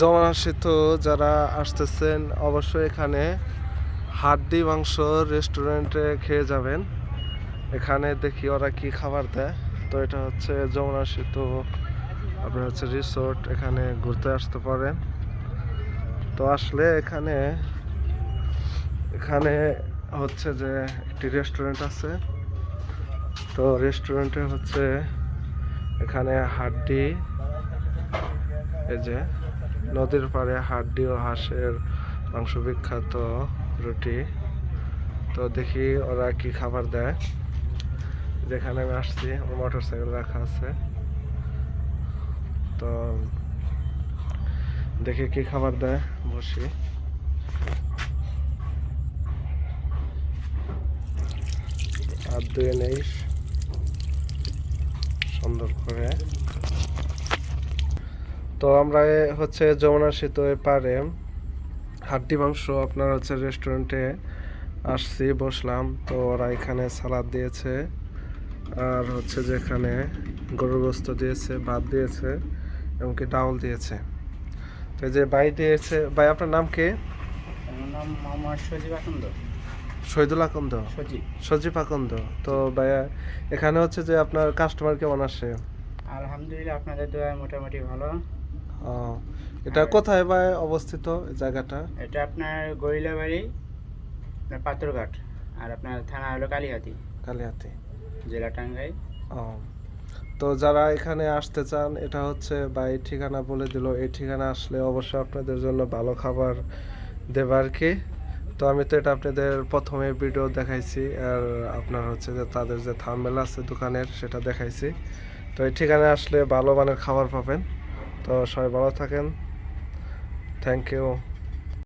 জমানাসিত যারা আসতেছেন, অবশ্যই এখানে হাড্ডি মাংস রেস্টুরেন্টে খেয়ে যাবেন। এখানে দেখি ওরা কি খাবার দেয়। তো এটা হচ্ছে যমুনা সেতু আপনার হচ্ছে রিসোর্ট এখানে ঘুরতে আসতে পারেন। তো আসলে এখানে এখানে হচ্ছে যে একটি রেস্টুরেন্ট আছে। তো রেস্টুরেন্টে হচ্ছে এখানে হাড্ডি, এই যে নদীর পাড়ে হাড্ডি ও হাঁসের মাংস বিখ্যাত রুটি। তো দেখি ওরা কি খাবার দেয়। যেখানে আমি আসছি আমার মোটর সাইকেল রাখা আছে। তো দেখি কি খাবার দেয়, বসি। আর দুয়ে নেই সুন্দর করে তো আমরা এ হচ্ছে যমুনা সেতু পারে। হাড্ডি মাংস আপনার হচ্ছে রেস্টুরেন্টে আসছি বসলাম। তো ওরা এখানে সালাদ দিয়েছে আর হচ্ছে যেখানে গরুর গোস্ত দিয়েছে ভাত দিয়েছে এমনকি ডাউল দিয়েছে। তো এই যে ভাই দিয়েছে ভাই আপনার নাম কে? নাম মোহাম্মদ সজীব আকন্দ। শহীদুল আকন্দ? সজীব। আকন্দ। তো ভাইয়া এখানে হচ্ছে যে আপনার কাস্টমার কেমন আসে? আলহামদুলিল্লাহ আপনাদের দোয়া মোটামুটি ভালো। ও, এটা কোথায় ভাই অবস্থিত জায়গাটা? এটা আপনার গরিলাবাড়ি পাথরঘাট আর আপনার থানা হলো কালীহাতি। কালিয়াতি জেলা টাঙ্গাই ও তো যারা এখানে আসতে চান এটা হচ্ছে বা এই ঠিকানা বলে দিল। এই ঠিকানা আসলে অবশ্যই আপনাদের জন্য ভালো খাবার দেবে আর কি? তো আমি তো এটা আপনাদের প্রথমে ভিডিও দেখাইছি, আর আপনার হচ্ছে যে তাদের যে থাম্বেল আছে দোকানের, সেটা দেখাইছি। তো এই ঠিকানায় আসলে ভালো মানের খাবার পাবেন। তো সবাই ভালো থাকেন। Thank you